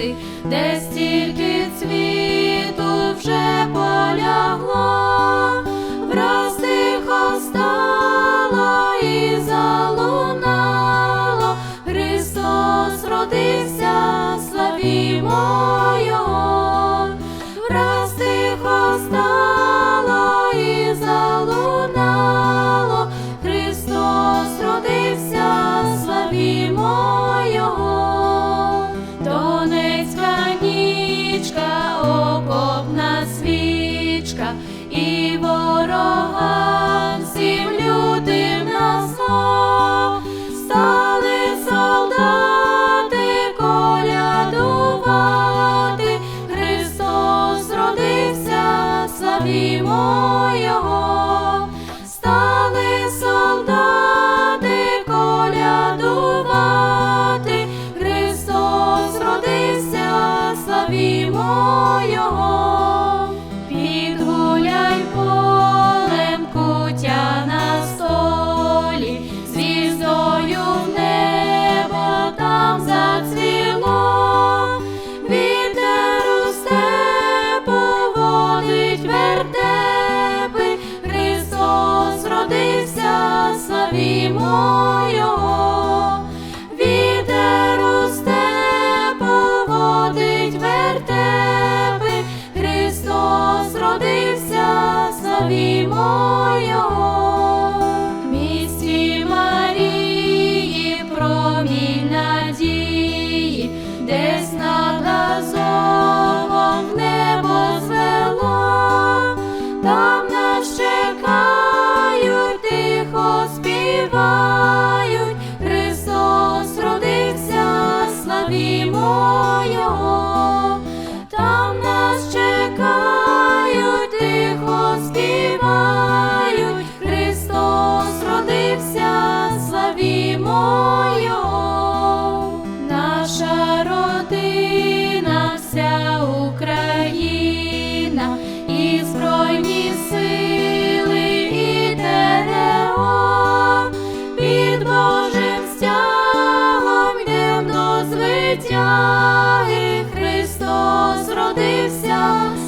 ти, де стільки. і ворогам всім лютим на зло стали солдати колядувати, Христос родився, славімо. Христос родився.